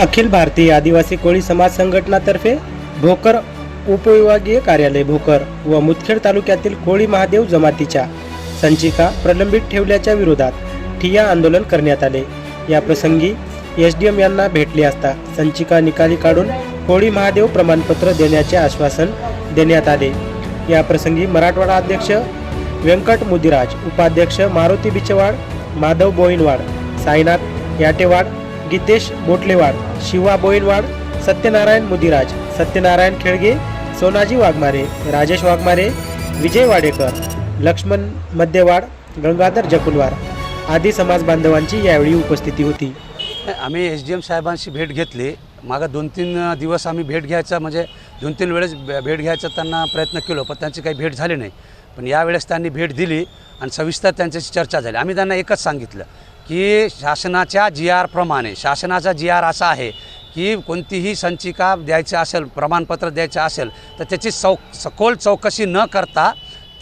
अखिल भारतीय आदिवासी कोळी समाज संघटनातर्फे भोकर उपविभागीय कार्यालय भोकर व मुदखेड तालुक्यातील कोळी महादेव जमातीच्या संचिका प्रलंबित ठेवल्याच्या विरोधात ठिया आंदोलन करण्यात आले. या प्रसंगी एस डी एम यांना भेटले असता संचिका निकाली काढून कोळी महादेव प्रमाणपत्र देण्याचे आश्वासन देण्यात आले. या प्रसंगी मराठवाडा अध्यक्ष व्यंकट मुदिराज उपाध्यक्ष मारुती बिचवाड माधव बोईनवाड साईनाथ याटेवाड गीतेश बोटलेवाड शिवा बोईनवाड सत्यनारायण मुदिराज सत्यनारायण खेळगे सोनाजी वाघमारे राजेश वाघमारे विजय वाडेकर लक्ष्मण मध्यवाड गंगाधर जकुलवार आदी समाज बांधवांची यावेळी उपस्थिती होती. आम्ही एस डी एम साहेबांशी भेट घेतली. मागं दोन तीन दिवस आम्ही भेट घ्यायचा म्हणजे दोन तीन वेळेस भेट घ्यायचा त्यांना प्रयत्न केलो पण त्यांची काही भेट झाली नाही. पण यावेळेस त्यांनी भेट दिली आणि सविस्तर त्यांच्याशी चर्चा झाली. आम्ही त्यांना एकच सांगितलं की शासनाच्या जी आरप्रमाणे शासनाचा जी आर असा आहे की कोणतीही संचिका द्यायची असेल प्रमाणपत्र द्यायचं असेल तर त्याची चौ सखोल चौकशी न करता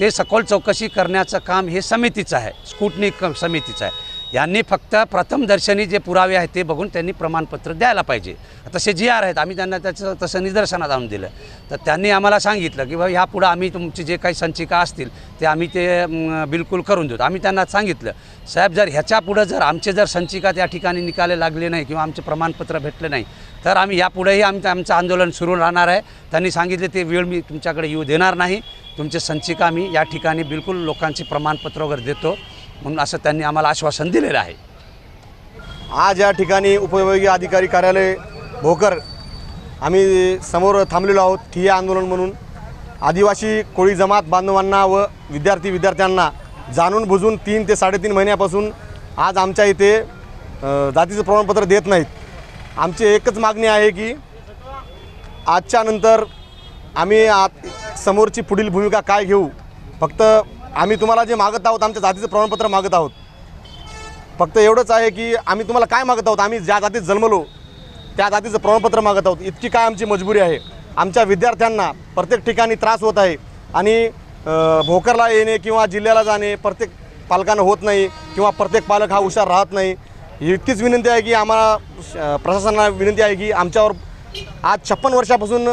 ते सखोल चौकशी करण्याचं काम हे समितीचं आहे स्कुटनी क समितीचं आहे. यांनी फक्त प्रथमदर्शनी जे पुरावे आहेत ते बघून त्यांनी प्रमाणपत्र द्यायला पाहिजे. तसे जी आर आहेत आम्ही त्यांना त्याचं तसं निदर्शनात आणून दिलं. तर त्यांनी आम्हाला सांगितलं की बाबा ह्यापुढं आम्ही तुमची जे काही संचिका असतील ते आम्ही ते बिलकुल करून देतो आम्ही त्यांना सांगितलं साहेब जर ह्याच्यापुढं जर आमचे जर संचिका त्या ठिकाणी निकाले लागले नाही किंवा आमचे प्रमाणपत्र भेटले नाही तर आम्ही यापुढेही आमचं आमचं आंदोलन सुरू राहणार आहे. त्यांनी सांगितले ते वेळ मी तुमच्याकडे येऊ देणार नाही. तुमचे संचिका मी या ठिकाणी बिलकुल लोकांची प्रमाणपत्र वगैरे देतो. म्हणून असं त्यांनी आम्हाला आश्वासन दिलेलं आहे. आज या ठिकाणी उपविभागीय अधिकारी कार्यालय भोकर आम्ही समोर थांबलेलो आहोत ठिय्या आंदोलन म्हणून आदिवासी कोळी जमात बांधवांना व विद्यार्थी विद्यार्थ्यांना जाणून बुजून तीन ते साडेतीन महिन्यापासून आज आमच्या इथे जातीचं प्रमाणपत्र देत नाहीत. आमची एकच मागणी आहे की आजच्या नंतर आम्ही आत समोरची पुढील भूमिका काय घेऊ फक्त आम्ही तुम्हाला जे मागत आहोत आमच्या जातीचं प्रमाणपत्र मागत आहोत. फक्त एवढंच आहे की आम्ही तुम्हाला काय मागत आहोत? आम्ही ज्या जातीत जन्मलो त्या जातीचं प्रमाणपत्र मागत आहोत. इतकी काय आमची मजबुरी आहे. आमच्या विद्यार्थ्यांना प्रत्येक ठिकाणी त्रास होत आहे. आणि भोकरला येणे किंवा जिल्ह्याला जाणे प्रत्येक पालकांना होत नाही किंवा प्रत्येक पालक हा हुशार राहत नाही. इतकीच विनंती आहे की आम्हाला प्रशासनाला विनंती आहे की आमच्यावर आज छप्पन वर्षापासून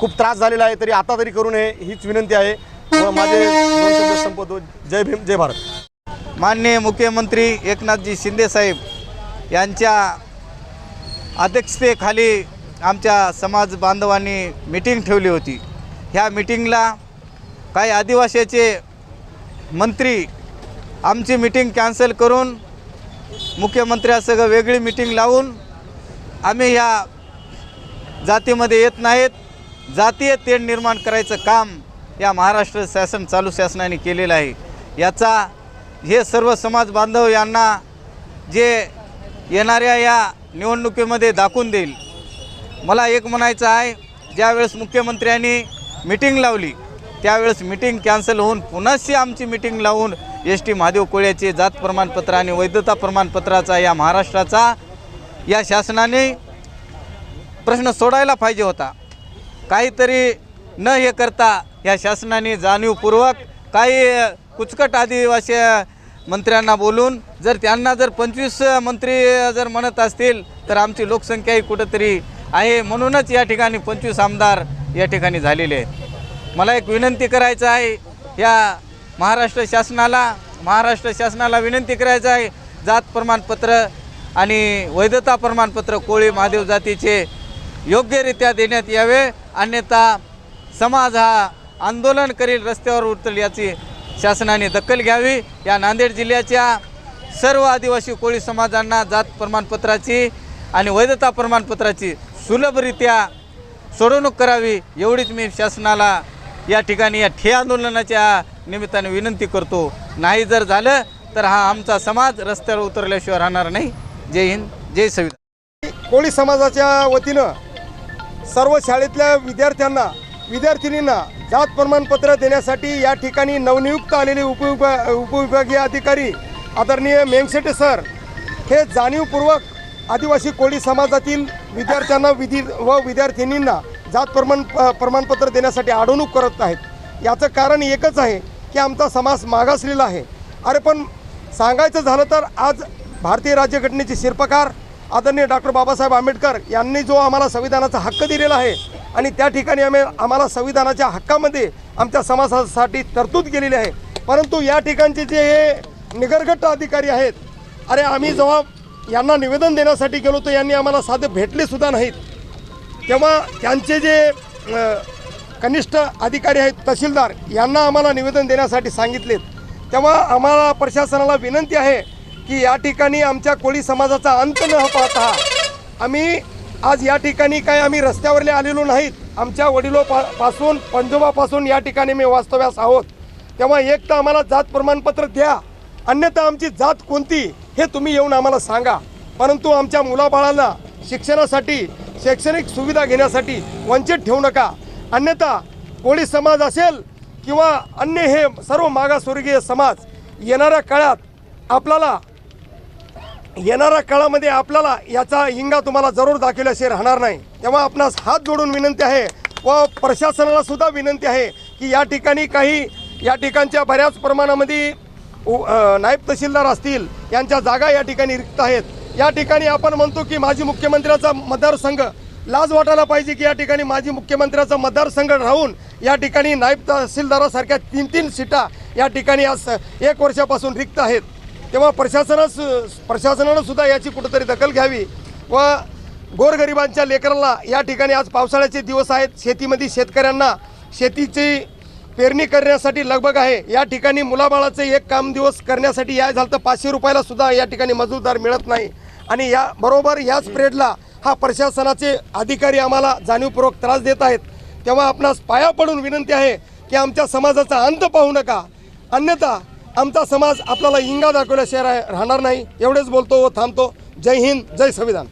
खूप त्रास झालेला आहे तरी आता तरी करू नये हीच विनंती आहे. व माझे दोन शब्द संपवतो. जय भीम जय भारत. माननीय मुख्यमंत्री एकनाथजी शिंदेसाहेब यांच्या अध्यक्षतेखाली आमच्या समाज बांधवांनी मिटिंग ठेवली होती. ह्या मिटिंगला काही आदिवासीचे मंत्री आमची मिटिंग कॅन्सल करून मुख्यमंत्र्यासह वेगळी मिटिंग लावून आम्ही ह्या जातीमध्ये येत नाहीत. जातीय तेढ निर्माण करायचं काम या महाराष्ट्र शासन चालू शासनाने केलेलं आहे. याचा हे सर्व समाज बांधव यांना जे येणाऱ्या या निवडणुकीमध्ये दाखवून देईल. मला एक म्हणायचं आहे ज्यावेळेस मुख्यमंत्र्यांनी मिटिंग लावली त्यावेळेस मिटिंग कॅन्सल होऊन पुनश्च आमची मिटिंग लावून एस टी महादेव कोळ्याचे जात प्रमाणपत्र आणि वैधता प्रमाणपत्राचा या महाराष्ट्राचा या शासनाने प्रश्न सोडायला पाहिजे होता. काहीतरी न हे करता या शासनाने जाणीवपूर्वक काही कुचकट आदिवासी मंत्र्यांना बोलून जर त्यांना जर पंचवीस मंत्री जर म्हणत असतील तर आमची लोकसंख्याही कुठंतरी आहे. म्हणूनच या ठिकाणी पंचवीस आमदार या ठिकाणी झालेले आहेत. मला एक विनंती करायचं आहे या महाराष्ट्र शासनाला महाराष्ट्र शासनाला विनंती करायचं आहे. जात प्रमाणपत्र आणि वैधता प्रमाणपत्र कोळी महादेव जातीचे योग्यरित्या देण्यात यावे. अन्यथा समाज हा आंदोलन करील रस्त्यावर उतरेल याची शासनाने दखल घ्यावी. या नांदेड जिल्ह्याच्या सर्व आदिवासी कोळी समाजांना जात प्रमाणपत्राची आणि वैधता प्रमाणपत्राची सुलभरित्या सोडवणूक करावी एवढीच मी शासनाला या ठिकाणी या ठे आंदोलनाच्या निमित्ताने विनंती करतो. नाही जर झालं तर हा आमचा समाज रस्त्यावर उतरल्याशिवाय राहणार नाही. जय हिंद जय सविता कोळी समाजाच्या वतीनं सर्व शाळेतल्या विद्यार्थ्यांना विद्यार्थिनींना जात प्रमाणपत्र देण्यासाठी या ठिकाणी नवनियुक्त आलेले उपविभा उपविभागीय अधिकारी आदरणीय मेमसेटे सर हे जाणीवपूर्वक आदिवासी कोळी समाजातील विद्यार्थ्यांना विधी व विद्यार्थिनींना जात प्रमाण प्रमाणपत्र देण्यासाठी अडवणूक करत आहेत. याचं कारण एकच आहे की आमचा समाज मागासलेला आहे. अरे पण सांगायचं झालं तर आज भारतीय राज्यघटनेचे शिल्पकार आदरणीय डॉक्टर बाबासाहेब आंबेडकर यांनी जो आम्हाला संविधानाचा हक्क दिलेला आहे आणि त्या ठिकाणी आम्ही आम्हाला संविधानाच्या हक्कामध्ये आमच्या समाजासाठी तरतूद केलेली आहे. परंतु या ठिकाणचे जे हे निगरगट्ट अधिकारी आहेत अरे आम्ही जेव्हा यांना निवेदन देण्यासाठी गेलो तर यांनी आम्हाला साधे भेटले सुद्धा नाहीत. तेव्हा त्यांचे जे कनिष्ठ अधिकारी आहेत तहसीलदार यांना आम्हाला निवेदन देण्यासाठी सांगितलेत. तेव्हा आम्हाला प्रशासनाला विनंती आहे की या ठिकाणी आमच्या कोळी समाजाचा अंत न पाहता आम्ही आज या ठिकाणी काय आम्ही रस्त्यावरले आलेलो नाहीत. आमच्या वडिलोपासून पंजोबापासून या ठिकाणी मी वास्तव्यास आहोत. तेव्हा एक तर आम्हाला जात प्रमाणपत्र द्या. अन्यथा आमची जात कोणती हे तुम्ही येऊन आम्हाला सांगा. परंतु आमच्या मुलाबाळांना शिक्षणासाठी शैक्षणिक सुविधा घेण्यासाठी वंचित ठेवू नका. अन्यथा कोळी समाज असेल किंवा अन्य हे सर्व मागासवर्गीय समाज येणाऱ्या काळात आपल्याला येणाऱ्या काळामध्ये आपल्याला याचा हिंगा तुम्हाला जरूर दाखवल्याशिवाय राहणार नाही. तेव्हा आपणास हात जोडून विनंती आहे व प्रशासनाला सुद्धा विनंती आहे की या ठिकाणी काही या ठिकाणच्या बऱ्याच प्रमाणामध्ये उ- नायब तहसीलदार असतील यांच्या जागा या ठिकाणी रिक्त आहेत. या ठिकाणी आपण म्हणतो की माजी मुख्यमंत्र्याचा मतदारसंघ लाज वाटायला पाहिजे की या ठिकाणी माजी मुख्यमंत्र्याचा मतदारसंघ राहून या ठिकाणी नायब तहसीलदारासारख्या तीन तीन सीटा या ठिकाणी आज एक वर्षापासून रिक्त आहेत. तेव्हा प्रशासनास प्रशासनानं सुद्धा याची कुठंतरी दखल घ्यावी व गोरगरिबांच्या लेकराला या ठिकाणी आज पावसाळ्याचे दिवस आहेत. शेतीमध्ये शेतकऱ्यांना शेतीची पेरणी करण्यासाठी लगबग आहे. या ठिकाणी मुलाबाळाचे एक काम दिवस करण्यासाठी या झालं तर पाचशे रुपयाला सुद्धा या ठिकाणी मजूरदार मिळत नाही. आणि या बरोबर याच पिरियडला हा प्रशासनाचे अधिकारी आम्हाला जाणीवपूर्वक त्रास देत आहेत. तेव्हा आपणास पाया पडून विनंती आहे की आमच्या समाजाचा अंत पाहू नका. अन्यथा आमचा समाज आपल्याला इंगा दाखवल्याशिवाय राहणार नाही. एवढेच बोलतो व थांबतो. जय हिंद जय संविधान.